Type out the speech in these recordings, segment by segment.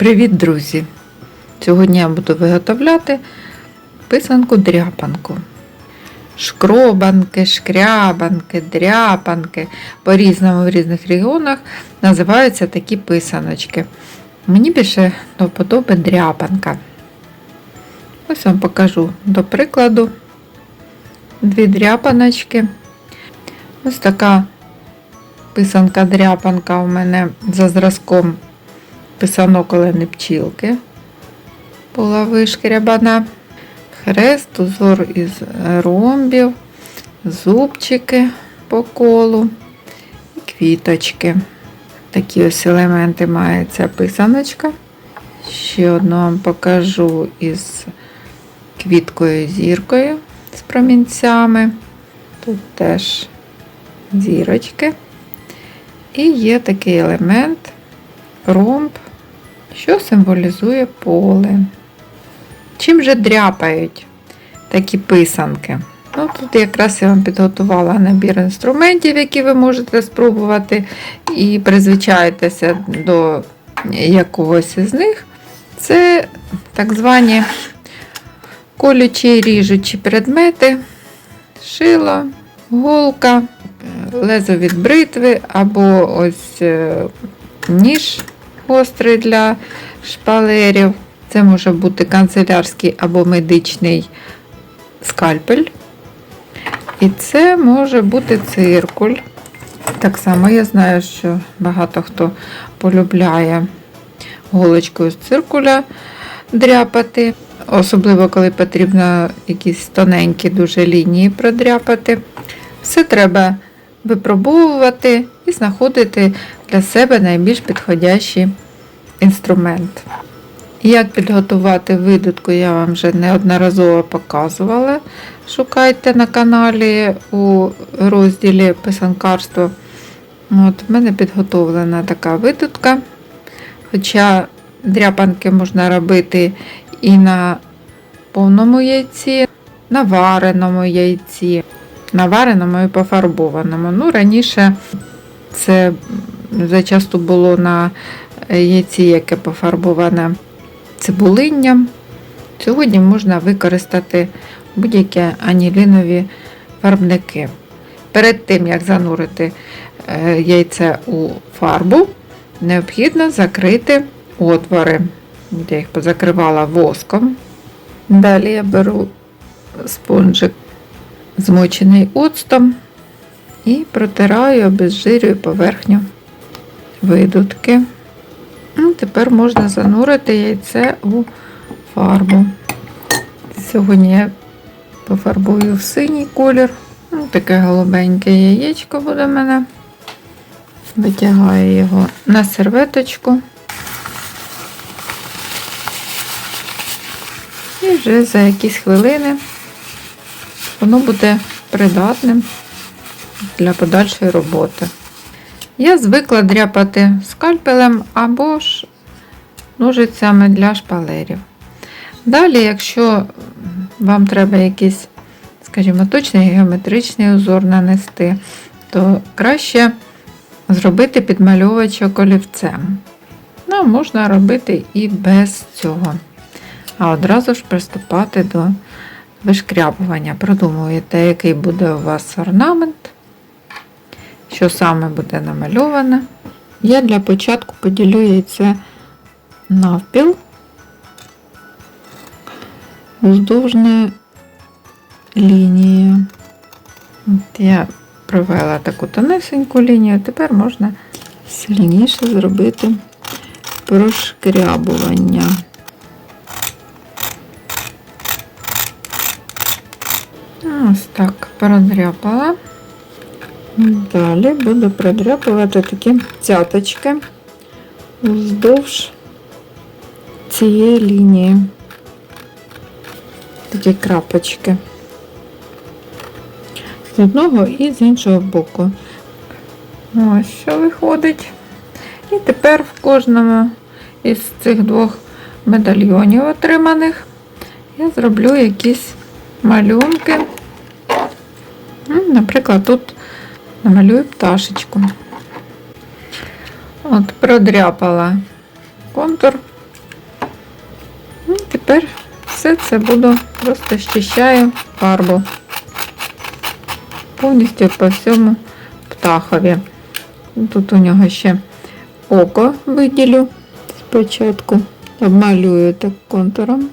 Привіт, друзі! Сьогодні я буду виготовляти писанку-дряпанку. Шкробанки, шкрябанки, дряпанки. По-різному в різних регіонах називаються такі писаночки. Мені більше до дряпанка. Ось вам покажу до прикладу дві дряпаночки. Ось така писанка-дряпанка у мене за зразком писанок олени пчілки. Була вишкрябана. Хрест, узор із ромбів, зубчики по колу і квіточки. Такі ось елементи має ця писаночка. Ще одну вам покажу із квіткою зіркою з промінцями. Тут теж зірочки. І є такий елемент ромб, що символізує поле. Чим же дряпають такі писанки? Ну, Тут якраз я вам підготувала набір інструментів, які ви можете спробувати, і призвичаєтеся до якогось із них. Це так звані колючі і ріжучі предмети, шило, голка, лезо від бритви або ось е, ніж гострий для шпалерів. Це може бути канцелярський або медичний скальпель. І це може бути циркуль. Так само я знаю, що багато хто полюбляє голочкою з циркуля дряпати. Особливо, коли потрібно якісь тоненькі дуже лінії продряпати. Все треба випробовувати і знаходити для себе найбільш підходящий інструмент. Як підготувати видутку, я вам вже неодноразово показувала. Шукайте на каналі у розділі писанкарство. От, В мене підготовлена така видутка. Хоча дряпанки можна робити і на повному яйці, на вареному яйці, на вареному і пофарбованому. Ну, Раніше це зачасто було на яйці, яке пофарбоване цибулинням. Сьогодні можна використати будь-які анілінові фарбники. Перед тим, як занурити е, яйце у фарбу, необхідно закрити отвори. Я їх позакривала воском. Далі я беру спонжик, змочений оцтом, і протираю, обезжирюю поверхню видутки. Ну, Тепер можна занурити яйце у фарбу. Сьогодні я пофарбую в синій колір. Ну, Таке голубеньке яєчко буде в мене. Витягаю його на серветочку. І вже за якісь хвилини воно буде придатним для подальшої роботи. Я звикла дряпати скальпелем або ж ножицями для шпалерів. Далі, якщо вам треба якийсь, скажімо, точний геометричний узор нанести, то краще зробити підмальовувачок олівцем. Ну, можна робити і без цього. А одразу ж приступати до вишкрябування. Продумуєте, який буде у вас орнамент що саме буде намальоване. Я для початку поділю яйце навпіл вздовжною лінією. От Я провела таку тонесеньку лінію, тепер можна сильніше зробити прошкрябування. Ось так продряпала. Далі буду продряпувати такі цяточки вздовж цієї лінії. Такі крапочки. З одного і з іншого боку. Ось що виходить. І тепер в кожному із цих двох медальйонів отриманих я зроблю якісь малюнки. Ну, Наприклад, тут намалюю пташечку. От, продряпала контур тепер все це буду просто щищаю фарбу. Повністю по всьому птахові. Тут у нього ще око виділю спочатку. Обмалюю так контуром.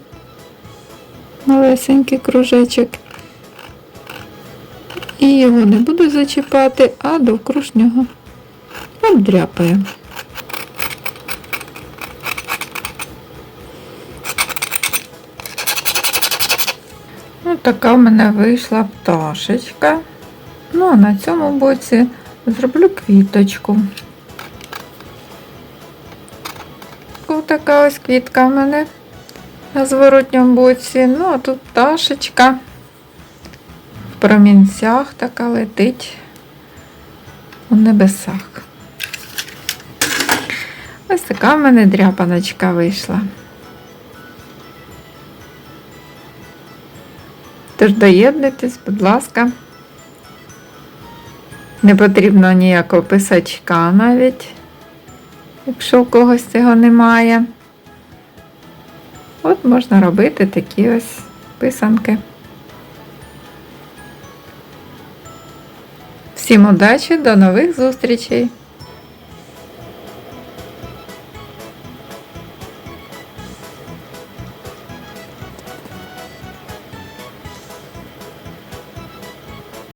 Малесенький кружечок. І його не буду зачіпати, а довкруж нього обдряпаю. Ну, така в мене вийшла пташечка. Ну, а на цьому боці зроблю квіточку. Ось така ось квітка в мене на зворотньому боці. Ну, а тут пташечка промінцях така летить у небесах. Ось така в мене дряпаночка вийшла. Тож доєднуйтесь, будь ласка. Не потрібно ніякого писачка навіть, якщо у когось цього немає. От можна робити такі ось писанки. Всім удачі, до нових зустрічей!